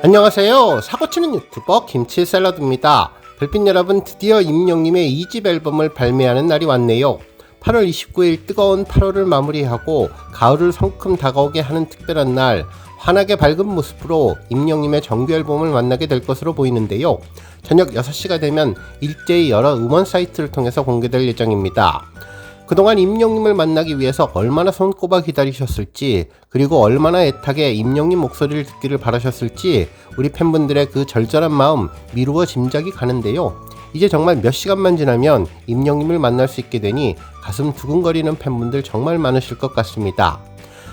안녕하세요. 사고치는 유튜버 김치 샐러드입니다. 별빛 여러분 드디어 임영님의 2집 앨범을 발매하는 날이 왔네요. 8월 29일 뜨거운 8월을 마무리하고 가을을 성큼 다가오게 하는 특별한 날 환하게 밝은 모습으로 임영님의 정규 앨범을 만나게 될 것으로 보이는데요. 저녁 6시가 되면 일제히 여러 음원 사이트를 통해서 공개될 예정입니다. 그동안 임영님을 만나기 위해서 얼마나 손꼽아 기다리셨을지 그리고 얼마나 애타게 임영님 목소리를 듣기를 바라셨을지 우리 팬분들의 그 절절한 마음 미루어 짐작이 가는데요. 이제 정말 몇 시간만 지나면 임영님을 만날 수 있게 되니 가슴 두근거리는 팬분들 정말 많으실 것 같습니다.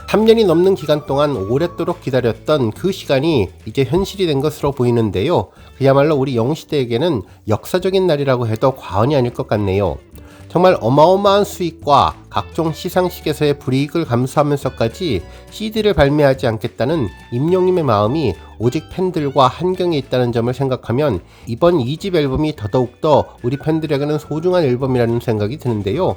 3년이 넘는 기간 동안 오랫도록 기다렸던 그 시간이 이제 현실이 된 것으로 보이는데요. 그야말로 우리 영시대에게는 역사적인 날이라고 해도 과언이 아닐 것 같네요. 정말 어마어마한 수익과 각종 시상식에서의 불이익을 감수하면서까지 CD를 발매하지 않겠다는 임영님의 마음이 오직 팬들과 한경에 있다는 점을 생각하면 이번 2집 앨범이 더더욱더 우리 팬들에게는 소중한 앨범이라는 생각이 드는데요.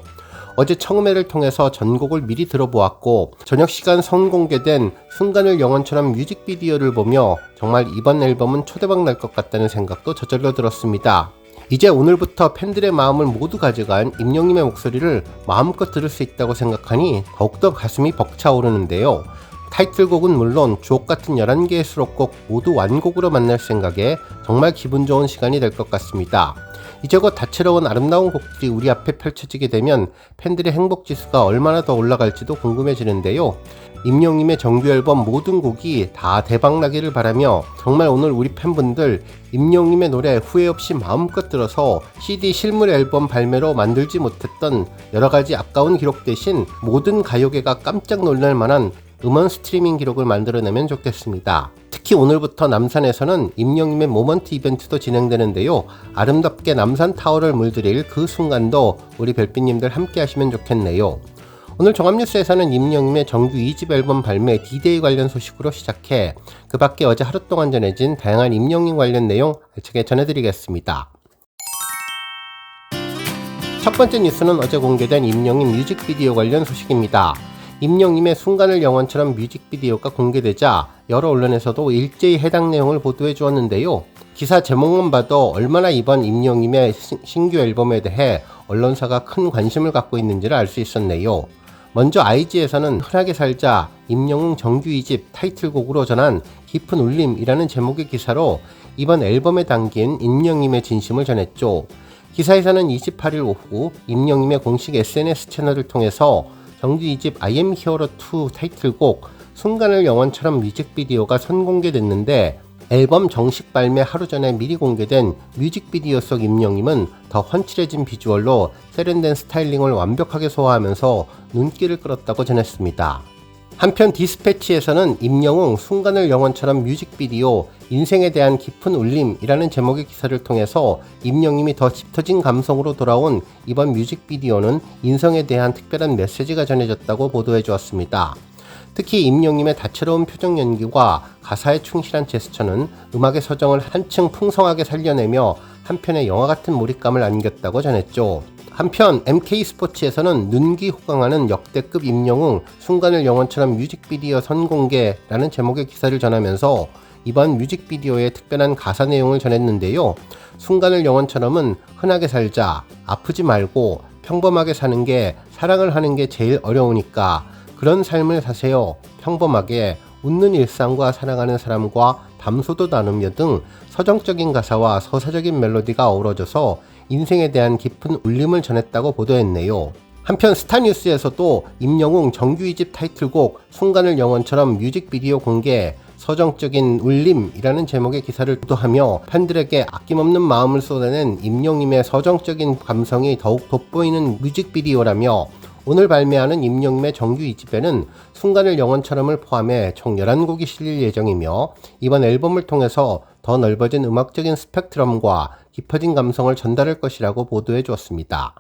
어제 청매를 통해서 전곡을 미리 들어보았고 저녁 시간 선공개된 순간을 영원처럼 뮤직비디오를 보며 정말 이번 앨범은 초대박 날 것 같다는 생각도 저절로 들었습니다. 이제 오늘부터 팬들의 마음을 모두 가져간 임영님의 목소리를 마음껏 들을 수 있다고 생각하니 더욱더 가슴이 벅차오르는데요. 타이틀곡은 물론 주옥 같은 11개의 수록곡 모두 완곡으로 만날 생각에 정말 기분 좋은 시간이 될 것 같습니다. 이제껏 다채로운 아름다운 곡들이 우리 앞에 펼쳐지게 되면 팬들의 행복 지수가 얼마나 더 올라갈지도 궁금해지는데요. 임영님의 정규 앨범 모든 곡이 다 대박나기를 바라며 정말 오늘 우리 팬분들 임영님의 노래 후회 없이 마음껏 들어서 CD 실물 앨범 발매로 만들지 못했던 여러가지 아까운 기록 대신 모든 가요계가 깜짝 놀랄 만한 음원 스트리밍 기록을 만들어내면 좋겠습니다. 특히 오늘부터 남산에서는 임영님의 모먼트 이벤트도 진행되는데요. 아름답게 남산 타워를 물들일 그 순간도 우리 별빛님들 함께 하시면 좋겠네요. 오늘 종합뉴스에서는 임영님의 정규 2집 앨범 발매 D-Day 관련 소식으로 시작해 그 밖에 어제 하루 동안 전해진 다양한 임영님 관련 내용 알차게 전해드리겠습니다. 첫 번째 뉴스는 어제 공개된 임영님 뮤직비디오 관련 소식입니다. 임영님의 순간을 영원처럼 뮤직비디오가 공개되자 여러 언론에서도 일제히 해당 내용을 보도해 주었는데요. 기사 제목만 봐도 얼마나 이번 임영님의 신규 앨범에 대해 언론사가 큰 관심을 갖고 있는지를 알 수 있었네요. 먼저 IG에서는 흔하게 살자 임영웅 정규 2집 타이틀곡으로 전한 깊은 울림이라는 제목의 기사로 이번 앨범에 담긴 임영님의 진심을 전했죠. 기사에서는 28일 오후 임영님의 공식 SNS 채널을 통해서 정규 2집 I am hero 2 타이틀곡 순간을 영원처럼 뮤직비디오가 선공개됐는데 앨범 정식 발매 하루 전에 미리 공개된 뮤직비디오 속 임영님은 더 훤칠해진 비주얼로 세련된 스타일링을 완벽하게 소화하면서 눈길을 끌었다고 전했습니다. 한편 디스패치에서는 임영웅 순간을 영원처럼 뮤직비디오 인생에 대한 깊은 울림이라는 제목의 기사를 통해서 임영님이 더 짙어진 감성으로 돌아온 이번 뮤직비디오는 인성에 대한 특별한 메시지가 전해졌다고 보도해 주었습니다. 특히 임영님의 다채로운 표정 연기와 가사에 충실한 제스처는 음악의 서정을 한층 풍성하게 살려내며 한편의 영화 같은 몰입감을 안겼다고 전했죠. 한편 MK 스포츠에서는 눈기 호강하는 역대급 임영웅 순간을 영원처럼 뮤직비디오 선공개라는 제목의 기사를 전하면서 이번 뮤직비디오의 특별한 가사 내용을 전했는데요. 순간을 영원처럼은 흔하게 살자, 아프지 말고 평범하게 사는 게 사랑을 하는 게 제일 어려우니까 그런 삶을 사세요. 평범하게 웃는 일상과 사랑하는 사람과 담소도 나누며 등 서정적인 가사와 서사적인 멜로디가 어우러져서 인생에 대한 깊은 울림을 전했다고 보도했네요. 한편 스타뉴스에서도 임영웅 정규 2집 타이틀곡 순간을 영원처럼 뮤직비디오 공개 서정적인 울림이라는 제목의 기사를 보도하며 팬들에게 아낌없는 마음을 쏟아낸 임영님의 서정적인 감성이 더욱 돋보이는 뮤직비디오라며 오늘 발매하는 임영님의 정규 2집에는 순간을 영원처럼을 포함해 총 11곡이 실릴 예정이며 이번 앨범을 통해서 더 넓어진 음악적인 스펙트럼과 깊어진 감성을 전달할 것이라고 보도해 주었습니다.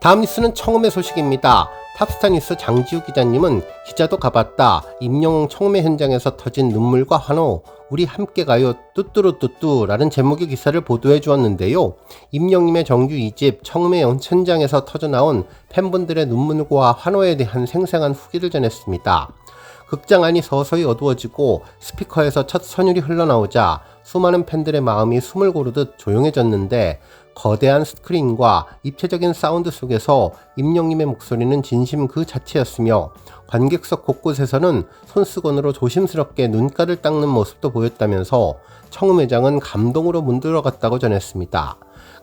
다음 뉴스는 청음의 소식입니다. 탑스타 뉴스 장지우 기자님은 기자도 가봤다. 임영웅 청음회 현장에서 터진 눈물과 환호. 우리 함께 가요 뚜뚜루뚜뚜라는 제목의 기사를 보도해 주었는데요. 임영님의 정규 2집 청음회 현장에서 터져나온 팬분들의 눈물과 환호에 대한 생생한 후기를 전했습니다. 극장 안이 서서히 어두워지고 스피커에서 첫 선율이 흘러나오자 수많은 팬들의 마음이 숨을 고르듯 조용해졌는데 거대한 스크린과 입체적인 사운드 속에서 임영님의 목소리는 진심 그 자체였으며 관객석 곳곳에서는 손수건으로 조심스럽게 눈가를 닦는 모습도 보였다면서 청음 회장은 감동으로 문들어갔다고 전했습니다.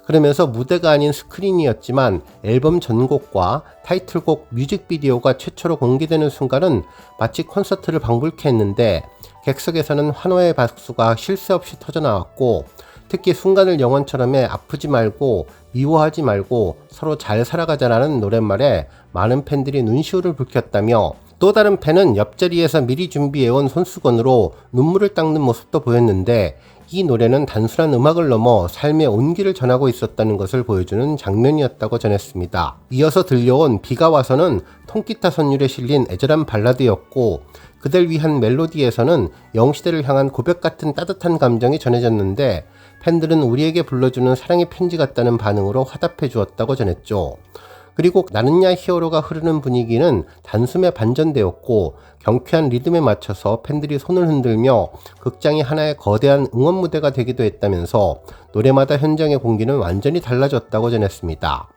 그러면서 무대가 아닌 스크린이었지만 앨범 전곡과 타이틀곡 뮤직비디오가 최초로 공개되는 순간은 마치 콘서트를 방불케 했는데 객석에서는 환호의 박수가 쉴 새 없이 터져나왔고 특히 순간을 영원처럼에 아프지 말고 미워하지 말고 서로 잘 살아가자라는 노랫말에 많은 팬들이 눈시울을 붉혔다며 또 다른 팬은 옆자리에서 미리 준비해온 손수건으로 눈물을 닦는 모습도 보였는데 이 노래는 단순한 음악을 넘어 삶의 온기를 전하고 있었다는 것을 보여주는 장면이었다고 전했습니다. 이어서 들려온 비가 와서는 통기타 선율에 실린 애절한 발라드였고 그댈 위한 멜로디에서는 영시대를 향한 고백 같은 따뜻한 감정이 전해졌는데 팬들은 우리에게 불러주는 사랑의 편지 같다는 반응으로 화답해 주었다고 전했죠. 그리고 나는야 히어로가 흐르는 분위기는 단숨에 반전되었고 경쾌한 리듬에 맞춰서 팬들이 손을 흔들며 극장이 하나의 거대한 응원 무대가 되기도 했다면서 노래마다 현장의 공기는 완전히 달라졌다고 전했습니다.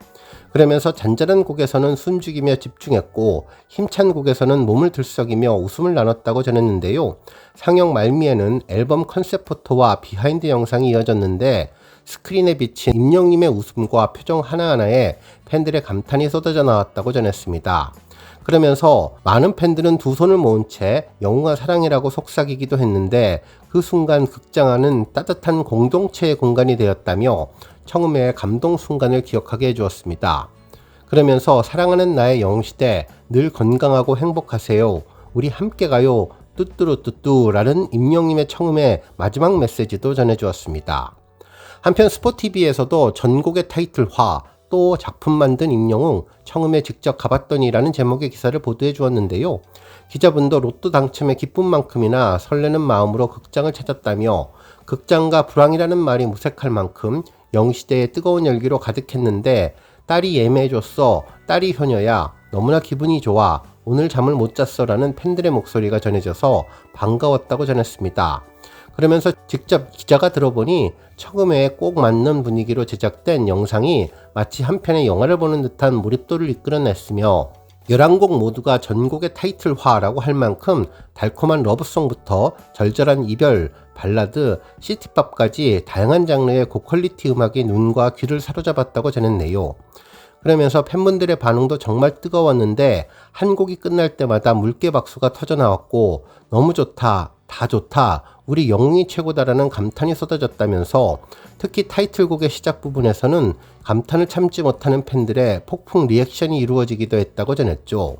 그러면서 잔잔한 곡에서는 숨죽이며 집중했고 힘찬 곡에서는 몸을 들썩이며 웃음을 나눴다고 전했는데요. 상영 말미에는 앨범 컨셉 포토와 비하인드 영상이 이어졌는데 스크린에 비친 임영님의 웃음과 표정 하나하나에 팬들의 감탄이 쏟아져 나왔다고 전했습니다. 그러면서 많은 팬들은 두 손을 모은 채 영웅아 사랑이라고 속삭이기도 했는데 그 순간 극장 안은 따뜻한 공동체의 공간이 되었다며 청음의 감동 순간을 기억하게 해주었습니다. 그러면서 사랑하는 나의 영웅시대 늘 건강하고 행복하세요. 우리 함께 가요. 뚜뚜루뚜뚜라는 임영님의 청음의 마지막 메시지도 전해주었습니다. 한편 스포티비에서도 전곡의 타이틀화 또 작품 만든 임영웅 청음에 직접 가봤더니라는 제목의 기사를 보도해 주었는데요. 기자분도 로또 당첨의 기쁨만큼이나 설레는 마음으로 극장을 찾았다며 극장과 불황이라는 말이 무색할 만큼 영시대의 뜨거운 열기로 가득했는데 딸이 예매해줬어 딸이 효녀야 너무나 기분이 좋아 오늘 잠을 못 잤어라는 팬들의 목소리가 전해져서 반가웠다고 전했습니다. 그러면서 직접 기자가 들어보니 처음에 꼭 맞는 분위기로 제작된 영상이 마치 한 편의 영화를 보는 듯한 몰입도를 이끌어냈으며 11곡 모두가 전곡의 타이틀화라고 할 만큼 달콤한 러브송부터 절절한 이별, 발라드, 시티팝까지 다양한 장르의 고퀄리티 음악이 눈과 귀를 사로잡았다고 전했네요. 그러면서 팬분들의 반응도 정말 뜨거웠는데 한 곡이 끝날 때마다 물개 박수가 터져 나왔고 너무 좋다, 다 좋다, 우리 영웅이 최고다라는 감탄이 쏟아졌다면서 특히 타이틀곡의 시작 부분에서는 감탄을 참지 못하는 팬들의 폭풍 리액션이 이루어지기도 했다고 전했죠.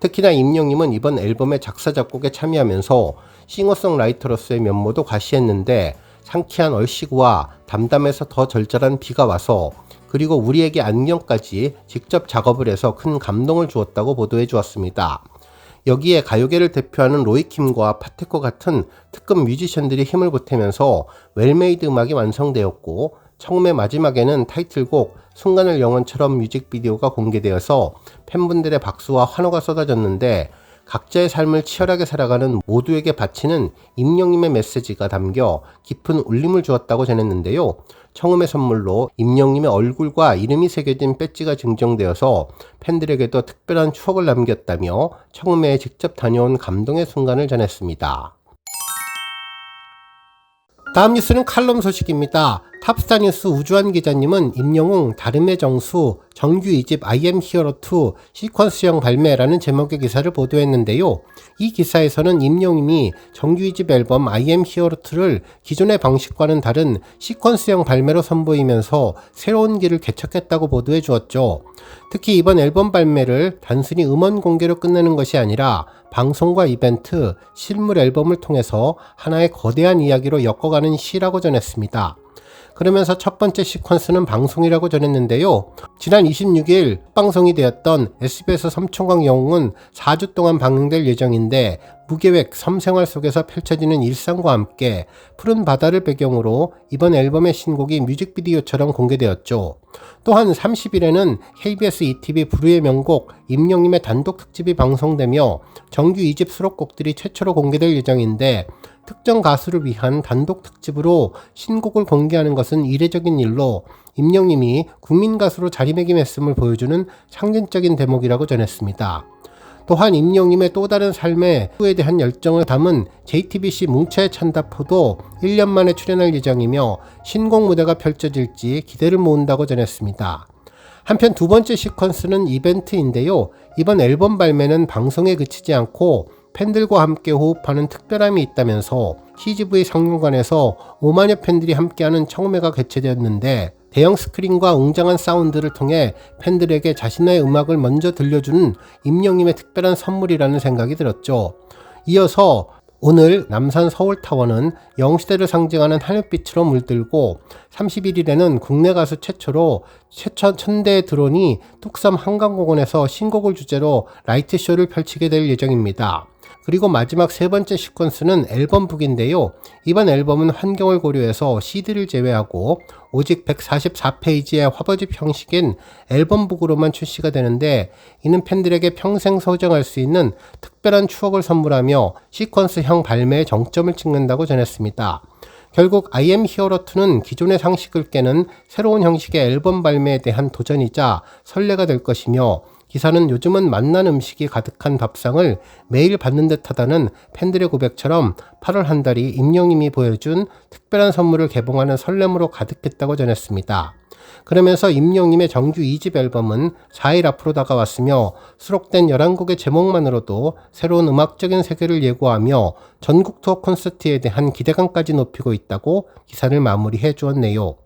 특히나 임영님은 이번 앨범의 작사 작곡에 참여하면서 싱어송라이터로서의 면모도 과시했는데 상쾌한 얼씨구와 담담해서 더 절절한 비가 와서 그리고 우리에게 안경까지 직접 작업을 해서 큰 감동을 주었다고 보도해 주었습니다. 여기에 가요계를 대표하는 로이킴과 파테코 같은 특급 뮤지션들이 힘을 보태면서 웰메이드 음악이 완성되었고 처음의 마지막에는 타이틀곡 순간을 영원처럼 뮤직비디오가 공개되어서 팬분들의 박수와 환호가 쏟아졌는데 각자의 삶을 치열하게 살아가는 모두에게 바치는 임영님의 메시지가 담겨 깊은 울림을 주었다고 전했는데요. 청음의 선물로 임영님의 얼굴과 이름이 새겨진 배지가 증정되어서 팬들에게도 특별한 추억을 남겼다며 청음회에 직접 다녀온 감동의 순간을 전했습니다. 다음 뉴스는 칼럼 소식입니다. 탑스타 뉴스 우주한 기자님은 임영웅, 다름의 정수, 정규 2집 I am hero 2 시퀀스형 발매라는 제목의 기사를 보도했는데요. 이 기사에서는 임영웅이 정규 2집 앨범 I am hero 2를 기존의 방식과는 다른 시퀀스형 발매로 선보이면서 새로운 길을 개척했다고 보도해 주었죠. 특히 이번 앨범 발매를 단순히 음원 공개로 끝내는 것이 아니라 방송과 이벤트, 실물 앨범을 통해서 하나의 거대한 이야기로 엮어가는 시라고 전했습니다. 그러면서 첫 번째 시퀀스는 방송이라고 전했는데요. 지난 26일 방송이 되었던 SBS 섬총강 영웅은 4주 동안 방영될 예정인데 무계획 섬생활 속에서 펼쳐지는 일상과 함께 푸른 바다를 배경으로 이번 앨범의 신곡이 뮤직비디오처럼 공개되었죠. 또한 30일에는 KBS ETV 부르의 명곡 임영님의 단독 특집이 방송되며 정규 2집 수록곡들이 최초로 공개될 예정인데 특정 가수를 위한 단독 특집으로 신곡을 공개하는 것은 이례적인 일로 임영님이 국민 가수로 자리매김했음을 보여주는 상징적인 대목이라고 전했습니다. 또한 임영님의 또 다른 삶에 에 대한 열정을 담은 JTBC 뭉쳐의 찬다포도 1년 만에 출연할 예정이며 신곡 무대가 펼쳐질지 기대를 모은다고 전했습니다. 한편 두 번째 시퀀스는 이벤트인데요. 이번 앨범 발매는 방송에 그치지 않고 팬들과 함께 호흡하는 특별함이 있다면서 CGV 상영관에서 5만여 팬들이 함께하는 청매가 개최되었는데 대형 스크린과 웅장한 사운드를 통해 팬들에게 자신의 음악을 먼저 들려주는 임영님의 특별한 선물이라는 생각이 들었죠. 이어서 오늘 남산 서울타워는 영시대를 상징하는 하늘빛으로 물들고 31일에는 국내 가수 최초로 최천 천대 드론이 뚝섬 한강공원에서 신곡을 주제로 라이트쇼를 펼치게 될 예정입니다. 그리고 마지막 세 번째 시퀀스는 앨범북인데요. 이번 앨범은 환경을 고려해서 CD를 제외하고 오직 144페이지의 화보집 형식인 앨범북으로만 출시가 되는데 이는 팬들에게 평생 소장할 수 있는 특별한 추억을 선물하며 시퀀스형 발매에 정점을 찍는다고 전했습니다. 결국 I am Hero 2는 기존의 상식을 깨는 새로운 형식의 앨범 발매에 대한 도전이자 설레가 될 것이며 기사는 요즘은 맛난 음식이 가득한 밥상을 매일 받는 듯하다는 팬들의 고백처럼 8월 한 달이 임영님이 보여준 특별한 선물을 개봉하는 설렘으로 가득했다고 전했습니다. 그러면서 임영님의 정규 2집 앨범은 4일 앞으로 다가왔으며 수록된 11곡의 제목만으로도 새로운 음악적인 세계를 예고하며 전국 투어 콘서트에 대한 기대감까지 높이고 있다고 기사를 마무리해 주었네요.